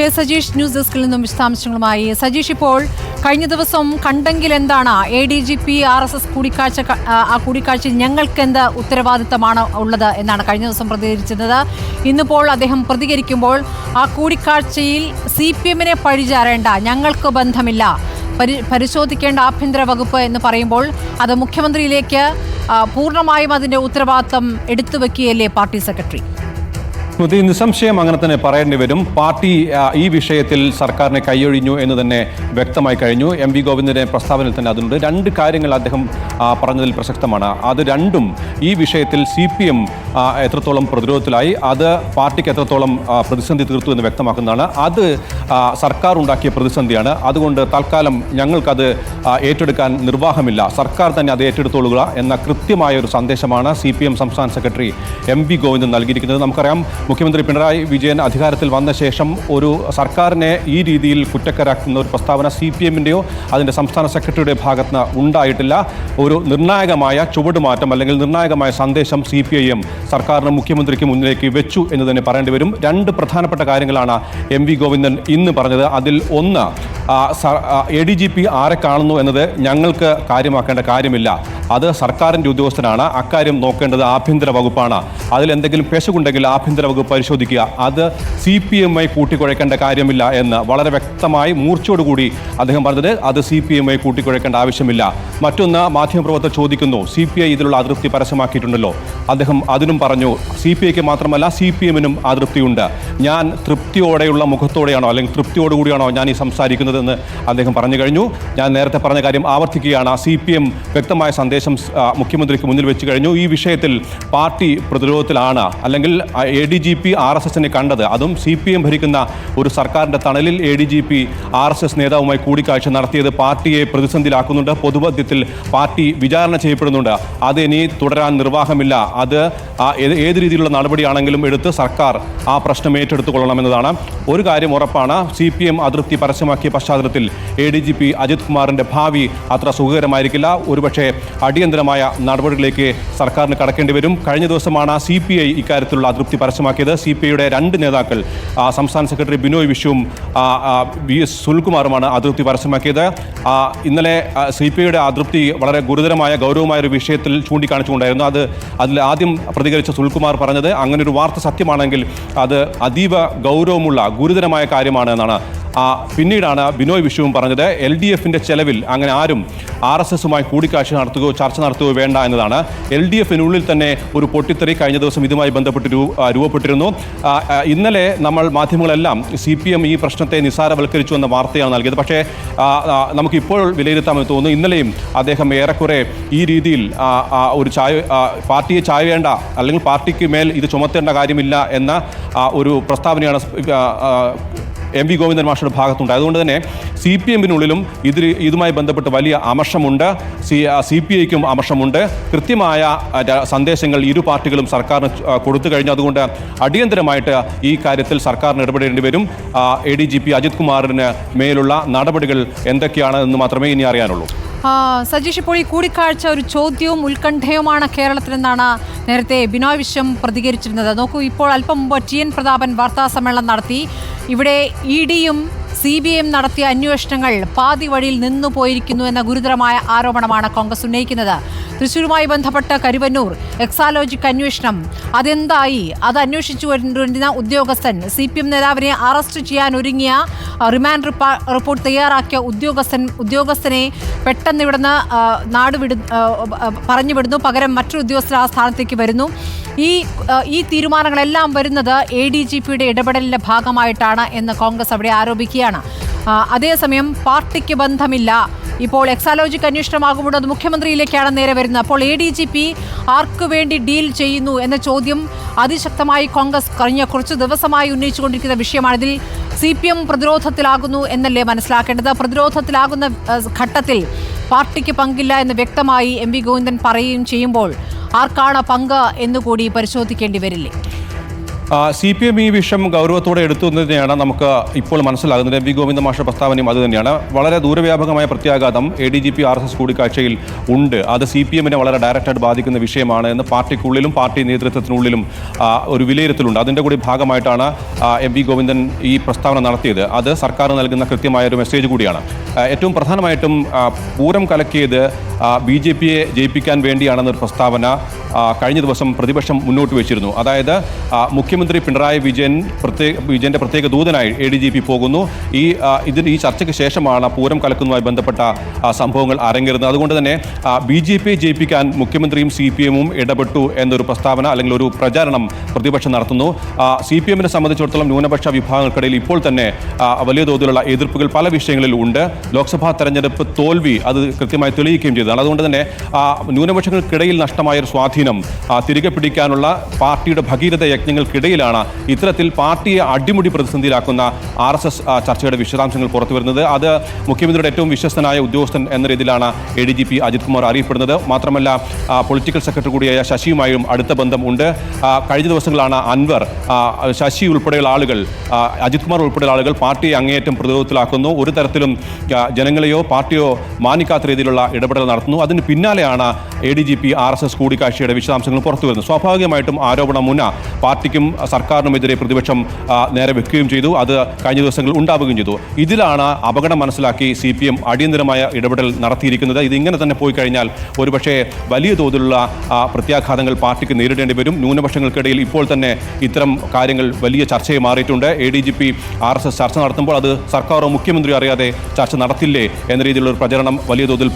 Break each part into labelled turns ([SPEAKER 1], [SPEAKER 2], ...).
[SPEAKER 1] K Sajeesh news ഡെസ്കിൽ നിന്നും വിശദാംശങ്ങളുമായി. സജീഷ് ഇപ്പോൾ കഴിഞ്ഞ ദിവസം കണ്ടെങ്കിൽ എന്താണ്? A D G P R S S കൂടിക്കാഴ്ച ആ, കൂടിക്കാഴ്ചയിൽ ഞങ്ങൾക്ക് എന്ത് ഉത്തരവാദിത്തമാണ് ഉള്ളത് എന്നാണ് കഴിഞ്ഞ ദിവസം പ്രതികരിച്ചിരുന്നത്. ഇന്നിപ്പോൾ അദ്ദേഹം പ്രതികരിക്കുമ്പോൾ ആ കൂടിക്കാഴ്ചയിൽ സി പി എമ്മിനെ പഴിചാരേണ്ട ഞങ്ങൾക്ക് ബന്ധമില്ല പരി പരിശോധിക്കേണ്ട ആഭ്യന്തര വകുപ്പ് എന്ന് പറയുമ്പോൾ അത് മുഖ്യമന്ത്രിയിലേക്ക് പൂർണമായും അതിന്റെ ഉത്തരവാദിത്തം എടുത്തു വെക്കുകയല്ലേ പാർട്ടി സെക്രട്ടറി?
[SPEAKER 2] സ്മൃതി നിസ്സംശയം അങ്ങനെ തന്നെ പറയേണ്ടി വരും. പാർട്ടി ഈ വിഷയത്തിൽ സർക്കാരിനെ കൈയൊഴിഞ്ഞു എന്ന് തന്നെ വ്യക്തമായി കഴിഞ്ഞു. എം വി ഗോവിന്ദന്റെ പ്രസ്താവനയിൽ തന്നെ അതുണ്ട്. രണ്ട് കാര്യങ്ങൾ അദ്ദേഹം പറഞ്ഞതിൽ പ്രസക്തമാണ്. അത് രണ്ടും ഈ വിഷയത്തിൽ സി പി എം എത്രത്തോളം പ്രതിരോധത്തിലായി അത് പാർട്ടിക്ക് എത്രത്തോളം പ്രതിസന്ധി തീർത്തു എന്ന് വ്യക്തമാക്കുന്നതാണ്. അത് സർക്കാർ ഉണ്ടാക്കിയ പ്രതിസന്ധിയാണ്. അതുകൊണ്ട് തൽക്കാലം ഞങ്ങൾക്കത് ഏറ്റെടുക്കാൻ നിർവാഹമില്ല. സർക്കാർ തന്നെ അത് ഏറ്റെടുത്തോളുക എന്ന കൃത്യമായ ഒരു സന്ദേശമാണ് സി സംസ്ഥാന സെക്രട്ടറി എം വി ഗോവിന്ദൻ നൽകിയിരിക്കുന്നത്. നമുക്കറിയാം മുഖ്യമന്ത്രി പിണറായി വിജയൻ അധികാരത്തിൽ വന്ന ശേഷം ഒരു സർക്കാരിനെ ഈ രീതിയിൽ കുറ്റക്കാരാക്കുന്ന ഒരു പ്രസ്താവന സി പി എമ്മിന്റെയോ അതിന്റെ സംസ്ഥാന സെക്രട്ടറിയുടെ ഭാഗത്ത് ഉണ്ടായിട്ടില്ല. ഒരു നിർണായകമായ ചുവടുമാറ്റം അല്ലെങ്കിൽ നിർണായകമായ സന്ദേശം സി പി ഐ എം സർക്കാരിന് മുഖ്യമന്ത്രിക്ക് മുന്നിലേക്ക് വെച്ചു എന്ന് തന്നെ പറയേണ്ടി വരും. രണ്ട് പ്രധാനപ്പെട്ട കാര്യങ്ങളാണ് എം വി ഗോവിന്ദൻ ഇന്ന് പറഞ്ഞത്. അതിൽ ഒന്ന് എ ഡി ജി പി ആരെ കാണുന്നു എന്നത് ഞങ്ങൾക്ക് കാര്യമാക്കേണ്ട കാര്യമില്ല. അത് സർക്കാരിന്റെ ഉദ്യോഗസ്ഥനാണ്. അക്കാര്യം നോക്കേണ്ടത് ആഭ്യന്തര വകുപ്പാണ്. അതിൽ എന്തെങ്കിലും പെശകുണ്ടെങ്കിൽ ആഭ്യന്തര വകുപ്പ് പരിശോധിക്കുക. അത് സി പി എമ്മായി കൂട്ടിക്കുഴയ്ക്കേണ്ട കാര്യമില്ല എന്ന് വളരെ വ്യക്തമായി മൂർച്ചയോടുകൂടി അദ്ദേഹം പറഞ്ഞത്. അത് സി പി എമ്മായി കൂട്ടിക്കുഴയ്ക്കേണ്ട ആവശ്യമില്ല. മറ്റൊന്ന് മാധ്യമപ്രവർത്തകർ ചോദിക്കുന്നു സി പി ഐ ഇതിലുള്ള അതൃപ്തി പരസ്യമാക്കിയിട്ടുണ്ടല്ലോ. അദ്ദേഹം അതിനും പറഞ്ഞു സി പി ഐക്ക് മാത്രമല്ല സി പി എമ്മിനും അതൃപ്തിയുണ്ട്. ഞാൻ തൃപ്തിയോടെയുള്ള മുഖത്തോടെയാണോ അല്ലെങ്കിൽ തൃപ്തിയോടുകൂടിയാണോ ഞാൻ ഈ സംസാരിക്കുന്നതെന്ന് അദ്ദേഹം പറഞ്ഞു കഴിഞ്ഞു. ഞാൻ നേരത്തെ പറഞ്ഞ കാര്യം ആവർത്തിക്കുകയാണ്. സി പി എം വ്യക്തമായ സന്ദേശം ആ, മുഖ്യമന്ത്രിക്ക് മുന്നിൽ വെച്ച് കഴിഞ്ഞു. ഈ വിഷയത്തിൽ പാർട്ടി പ്രതിരോധത്തിലാണ്. അല്ലെങ്കിൽ A D G P R S എസിനെ കണ്ടത്. അതും സി പി എം ഭരിക്കുന്ന ഒരു സർക്കാരിന്റെ തണലിൽ A D G P R S S നേതാവുമായി കൂടിക്കാഴ്ച നടത്തിയത് പാർട്ടിയെ പ്രതിസന്ധിയിലാക്കുന്നുണ്ട്. പൊതുമധ്യത്തിൽ പാർട്ടി വിചാരണ ചെയ്യപ്പെടുന്നുണ്ട്. അത് ഇനി തുടരാൻ നിർവാഹമില്ല. അത് ഏത് രീതിയിലുള്ള നടപടിയാണെങ്കിലും എടുത്ത് സർക്കാർ ആ പ്രശ്നം ഏറ്റെടുത്തു കൊള്ളണമെന്നതാണ് ഒരു കാര്യം ഉറപ്പാണ്. സി പി എം അതൃപ്തി പരസ്യമാക്കിയ പശ്ചാത്തലത്തിൽ A D G P Ajith കുമാറിന്റെ ഭാവി അത്ര സുഖകരമായിരിക്കില്ല. ഒരുപക്ഷെ അടിയന്തരമായ നടപടികളിലേക്ക് സർക്കാരിന് കടക്കേണ്ടി വരും. കഴിഞ്ഞ ദിവസമാണ് സി പി ഐ ഇക്കാര്യത്തിലുള്ള അതൃപ്തി പരസ്യമാക്കിയത്. സി പി ഐയുടെ രണ്ട് നേതാക്കൾ സംസ്ഥാന സെക്രട്ടറി ബിനോയ് ആ, വി എസ് സുനിൽകുമാറുമാണ് അതൃപ്തി പരസ്യമാക്കിയത്. ഇന്നലെ സി പി ഐയുടെ അതൃപ്തി വളരെ ഗുരുതരമായ ഗൗരവമായ ഒരു വിഷയത്തിൽ ചൂണ്ടിക്കാണിച്ചുകൊണ്ടായിരുന്നു. അത് അതിൽ ആദ്യം പ്രതികരിച്ച സുൽകുമാർ പറഞ്ഞത് അങ്ങനെ ഒരു വാർത്ത സത്യമാണെങ്കിൽ അത് അതീവ ഗൗരവമുള്ള ഗുരുതരമായ കാര്യമാണ് എന്നാണ് പിന്നീടാണ് ബിനോയ് വിശ്വവും പറഞ്ഞത്. എൽ ഡി എഫിന്റെ ചെലവിൽ അങ്ങനെ ആരും ആർ എസ് എസുമായി കൂടിക്കാഴ്ച നടത്തുകയോ ചർച്ച നടത്തുകയോ വേണ്ട എന്നതാണ്. എൽ ഡി എഫിനുള്ളിൽ തന്നെ ഒരു പൊട്ടിത്തെറി കഴിഞ്ഞ ദിവസം ഇതുമായി ബന്ധപ്പെട്ട് രൂപപ്പെട്ടിരുന്നു. ഇന്നലെ നമ്മൾ മാധ്യമങ്ങളെല്ലാം സി പി എം ഈ പ്രശ്നത്തെ നിസ്സാരവൽക്കരിച്ചു എന്ന വാർത്തയാണ് നൽകിയത്. പക്ഷേ നമുക്കിപ്പോൾ വിലയിരുത്താമെന്ന് തോന്നുന്നു. ഇന്നലെയും അദ്ദേഹം ഏറെക്കുറെ ഈ രീതിയിൽ ഒരു ചായ പാർട്ടിയെ ചായ വേണ്ട അല്ലെങ്കിൽ പാർട്ടിക്ക് മേൽ ഇത് ചുമത്തേണ്ട കാര്യമില്ല എന്ന ഒരു പ്രസ്താവനയാണ് എം വി ഗോവിന്ദൻ മാഷയുടെ ഭാഗത്തുണ്ട്. അതുകൊണ്ട് തന്നെ സി പി എമ്മിനുള്ളിലും ഇതിൽ ഇതുമായി ബന്ധപ്പെട്ട് വലിയ അമർഷമുണ്ട്. സി സി പി ഐക്കും അമർഷമുണ്ട്. കൃത്യമായ സന്ദേശങ്ങൾ ഇരു പാർട്ടികളും സർക്കാരിന് കൊടുത്തു കഴിഞ്ഞു. അതുകൊണ്ട് അടിയന്തരമായിട്ട് ഈ കാര്യത്തിൽ സർക്കാരിന് ഇടപെടേണ്ടി വരും. A D G P Ajith കുമാറിന് മേലുള്ള നടപടികൾ എന്തൊക്കെയാണ് എന്ന് മാത്രമേ ഇനി അറിയാനുള്ളൂ.
[SPEAKER 1] സജീഷ് ഇപ്പോൾ ഈ കൂടിക്കാഴ്ച ഒരു ചോദ്യവും ഉത്കണ്ഠയുമാണ് കേരളത്തിലെന്നാണ് നേരത്തെ ബിനോയ് വിശ്വം പ്രതികരിച്ചിരുന്നത്. നോക്കൂ ഇപ്പോൾ അല്പം മുമ്പ് ടി എൻ പ്രതാപൻ വാർത്താ സമ്മേളനം നടത്തി. ഇവിടെ ഇ ഡിയും സി ബി ഐയും നടത്തിയ അന്വേഷണങ്ങൾ പാതി വഴിയിൽ നിന്നു പോയിരിക്കുന്നു എന്ന ഗുരുതരമായ ആരോപണമാണ് കോൺഗ്രസ് ഉന്നയിക്കുന്നത്. തൃശൂരുമായി ബന്ധപ്പെട്ട കരുവന്നൂർ എക്സാലോജിക് അന്വേഷണം. അതെന്തായി? അത് അന്വേഷിച്ചു വരുന്ന ഉദ്യോഗസ്ഥൻ സി പി എം നേതാവിനെ അറസ്റ്റ് ചെയ്യാൻ ഒരുങ്ങിയ റിമാൻഡ് റിപ്പോർട്ട് തയ്യാറാക്കിയ ഉദ്യോഗസ്ഥൻ ഉദ്യോഗസ്ഥനെ പെട്ടെന്ന് ഇവിടുന്ന് നാട് വിടു പറഞ്ഞു വിടുന്നു. പകരം മറ്റൊരു ഉദ്യോഗസ്ഥർ ആ സ്ഥാനത്തേക്ക് വരുന്നു. ഈ ഈ തീരുമാനങ്ങളെല്ലാം വരുന്നത് എ ഡി ജി പിയുടെ ഇടപെടലിന്റെ ഭാഗമായിട്ടാണ് എന്ന് കോൺഗ്രസ് അവിടെ ആരോപിക്കുകയാണ്. അതേസമയം പാർട്ടിക്ക് ബന്ധമില്ല. ഇപ്പോൾ എക്സാലോജിക് അന്വേഷണമാകുമ്പോൾ അത് മുഖ്യമന്ത്രിയിലേക്കാണ് നേരെ വരുന്നത്. അപ്പോൾ എ ഡി ജി പി ആർക്കു വേണ്ടി ഡീൽ ചെയ്യുന്നു എന്ന ചോദ്യം അതിശക്തമായി കോൺഗ്രസ് കഴിഞ്ഞ കുറച്ച് ദിവസമായി ഉന്നയിച്ചുകൊണ്ടിരിക്കുന്ന വിഷയമാണ്. ഇതിൽ സി പി എം പ്രതിരോധത്തിലാകുന്നു എന്നല്ലേ മനസ്സിലാക്കേണ്ടത്? പ്രതിരോധത്തിലാകുന്ന ഘട്ടത്തിൽ പാർട്ടിക്ക് പങ്കില്ല എന്ന് വ്യക്തമായി എം വി ഗോവിന്ദൻ പറയുകയും ചെയ്യുമ്പോൾ ആർക്കാണ് പങ്ക് എന്നുകൂടി പരിശോധിക്കേണ്ടി വരില്ലേ?
[SPEAKER 2] സി പി എം ഈ വിഷയം ഗൗരവത്തോടെ എടുത്തു തന്നെയാണ് നമുക്ക് ഇപ്പോൾ മനസ്സിലാകുന്നത്. എം വി ഗോവിന്ദ മാഷ പ്രസ്താവനയും അത് തന്നെയാണ്. വളരെ ദൂരവ്യാപകമായ പ്രത്യാഘാതം A D G P R S S കൂടിക്കാഴ്ചയിൽ ഉണ്ട്. അത് സി പി എമ്മിനെ വളരെ ഡയറക്റ്റായിട്ട് ബാധിക്കുന്ന വിഷയമാണ് എന്ന് പാർട്ടിക്കുള്ളിലും പാർട്ടി നേതൃത്വത്തിനുള്ളിലും ഒരു വിലയിരുത്തലുണ്ട്. അതിന്റെ കൂടി ഭാഗമായിട്ടാണ് എം വി ഗോവിന്ദൻ ഈ പ്രസ്താവന നടത്തിയത്. അത് സർക്കാർ നൽകുന്ന കൃത്യമായ ഒരു മെസ്സേജ് കൂടിയാണ് ഏറ്റവും പ്രധാനമായിട്ടും പൂരം കലക്കിയത് ബി ജെ പിയെ ജയിപ്പിക്കാൻ വേണ്ടിയാണെന്നൊരു പ്രസ്താവന കഴിഞ്ഞ ദിവസം പ്രതിപക്ഷം മുന്നോട്ട് വെച്ചിരുന്നു. അതായത് ആ, മുഖ്യമന്ത്രി പിണറായി വിജയൻ പ്രത്യേക വിജയന്റെ പ്രത്യേക ദൂതനായി എ ഡി ജി പി പോകുന്നു. ഈ ഇതിന് ഈ ചർച്ചയ്ക്ക് ശേഷമാണ് പൂരം കലക്കുന്നതുമായി ബന്ധപ്പെട്ട സംഭവങ്ങൾ അരങ്ങേറുന്നത്. അതുകൊണ്ട് തന്നെ ബി ജെ പിയെ ജയിപ്പിക്കാൻ മുഖ്യമന്ത്രിയും സി പി എമ്മും ഇടപെട്ടു എന്നൊരു പ്രസ്താവന അല്ലെങ്കിൽ ഒരു പ്രചാരണം പ്രതിപക്ഷം നടത്തുന്നു. സി പി എമ്മിനെ സംബന്ധിച്ചിടത്തോളം ന്യൂനപക്ഷ വിഭാഗങ്ങൾക്കിടയിൽ ഇപ്പോൾ തന്നെ വലിയ തോതിലുള്ള എതിർപ്പുകൾ പല വിഷയങ്ങളിൽ ഉണ്ട്. ലോക്സഭാ തെരഞ്ഞെടുപ്പ് തോൽവി അത് കൃത്യമായി തെളിയിക്കുകയും ചെയ്തതാണ്. അതുകൊണ്ട് തന്നെ ന്യൂനപക്ഷങ്ങൾക്കിടയിൽ നഷ്ടമായ ഒരു സ്വാധീനം തിരികെ പിടിക്കാനുള്ള പാർട്ടിയുടെ ഭഗീരഥ യജ്ഞങ്ങൾക്കിടയിലാണ് ഇത്തരത്തിൽ പാർട്ടിയെ അടിമുടി പ്രതിസന്ധിയിലാക്കുന്ന ആർ എസ് എസ് ചർച്ചയുടെ വിശദാംശങ്ങൾ പുറത്തു വരുന്നത് അത് മുഖ്യമന്ത്രിയുടെ ഏറ്റവും വിശ്വസ്തനായ ഉദ്യോഗസ്ഥൻ എന്ന രീതിയിലാണ് A D G P Ajith Kumar അറിയപ്പെടുന്നത്. മാത്രമല്ല പൊളിറ്റിക്കൽ സെക്രട്ടറി കൂടിയായ ശശിയുമായും അടുത്ത ബന്ധം ഉണ്ട്. കഴിഞ്ഞ ദിവസങ്ങളാണ് അൻവർ ശശി ഉൾപ്പെടെയുള്ള ആളുകൾ അജിത് കുമാർ ഉൾപ്പെടെയുള്ള ആളുകൾ പാർട്ടിയെ അങ്ങേയറ്റം പ്രതിരോധത്തിലാക്കുന്നു. ഒരു തരത്തിലും ജനങ്ങളെയോ പാർട്ടിയോ മാനിക്കാത്ത രീതിയിലുള്ള ഇടപെടൽ നടത്തുന്നു. അതിന് പിന്നാലെയാണ് A D G P R S S കൂടിക്കാഴ്ചയുടെ വിശദാംശങ്ങൾ പുറത്തു വരുന്നത് സ്വാഭാവികമായിട്ടും ആരോപണം മുന്ന പാർട്ടിക്കും സർക്കാരിനുമെതിരെ പ്രതിപക്ഷം നേരെ വെക്കുകയും ചെയ്തു. അത് കഴിഞ്ഞ ദിവസങ്ങളിൽ ഉണ്ടാവുകയും ചെയ്തു. ഇതിലാണ് അപകടം മനസ്സിലാക്കി സി പി എം അടിയന്തരമായ ഇടപെടൽ നടത്തിയിരിക്കുന്നത്. ഇത് ഇങ്ങനെ തന്നെ പോയി കഴിഞ്ഞാൽ ഒരുപക്ഷെ വലിയ തോതിലുള്ള പ്രത്യാഘാതങ്ങൾ പാർട്ടിക്ക് നേരിടേണ്ടി വരും. ന്യൂനപക്ഷങ്ങൾക്കിടയിൽ ഇപ്പോൾ തന്നെ ഇത്തരം കാര്യങ്ങൾ വലിയ ചർച്ചയായി മാറിയിട്ടുണ്ട്. A D G P R S S ചർച്ച നടത്തുമ്പോൾ അത് സർക്കാരോ മുഖ്യമന്ത്രിയോ അറിയാതെ ചർച്ച നടത്തില്ലേ എന്ന രീതിയിലുള്ള ഒരു പ്രചരണം വലിയ തോതിൽ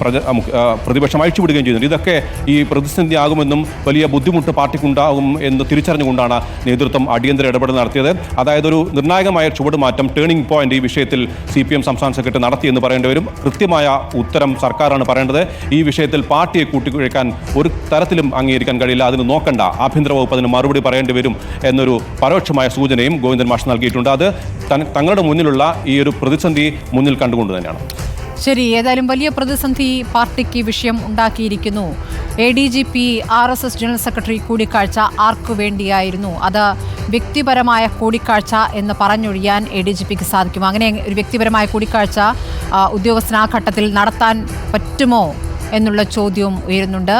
[SPEAKER 2] പ്രതിപക്ഷം അഴിച്ചുവിടുകയും ചെയ്യുന്നുണ്ട്. ഇതൊക്കെ ഈ പ്രതിസന്ധി ആകുമെന്നും വലിയ ബുദ്ധിമുട്ട് പാർട്ടിക്കുണ്ടാകും എന്ന് തിരിച്ചറിഞ്ഞുകൊണ്ടാണ് നേതൃത്വം അടിയന്തര ഇടപെടൽ നടത്തിയത്. അതായത് ഒരു നിർണായകമായ ചുവടുമാറ്റം ടേണിംഗ് പോയിന്റ് ഈ വിഷയത്തിൽ സി പി എം സംസ്ഥാന സെക്രട്ടറി നടത്തിയെന്ന് പറയേണ്ടി വരും. കൃത്യമായ ഉത്തരം സർക്കാരാണ് പറയേണ്ടത്. ഈ വിഷയത്തിൽ പാർട്ടിയെ കൂട്ടിക്കുഴക്കാൻ ഒരു തരത്തിലും അംഗീകരിക്കാൻ കഴിയില്ല. അതിന് നോക്കണ്ട. ആഭ്യന്തര വകുപ്പ് അതിന് മറുപടി പറയേണ്ടി വരും എന്നൊരു പരോക്ഷമായ സൂചനയും ഗോവിന്ദൻ മാഷ് നൽകിയിട്ടുണ്ട്. അത് തങ്ങളുടെ മുന്നിലുള്ള ഈ ഒരു പ്രതിസന്ധി മുന്നിൽ കണ്ടുകൊണ്ട് തന്നെയാണ്.
[SPEAKER 1] ശരി ഏതായാലും വലിയ പ്രതിസന്ധി പാർട്ടിക്ക് വിഷയം ഉണ്ടാക്കിയിരിക്കുന്നു. A D G P R S S general secretary കൂടിക്കാഴ്ച ആർക്കു വേണ്ടിയായിരുന്നു? അത് വ്യക്തിപരമായ കൂടിക്കാഴ്ച എന്ന് പറഞ്ഞൊഴിയാൻ എ ഡി ജി പിക്ക് സാധിക്കും അങ്ങനെ ഒരു വ്യക്തിപരമായ കൂടിക്കാഴ്ച ഉദ്യോഗസ്ഥൻ ആ ഘട്ടത്തിൽ നടത്താൻ പറ്റുമോ എന്നുള്ള ചോദ്യവും ഉയരുന്നുണ്ട്.